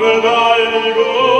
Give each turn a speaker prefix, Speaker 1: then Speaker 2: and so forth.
Speaker 1: 나를 달리고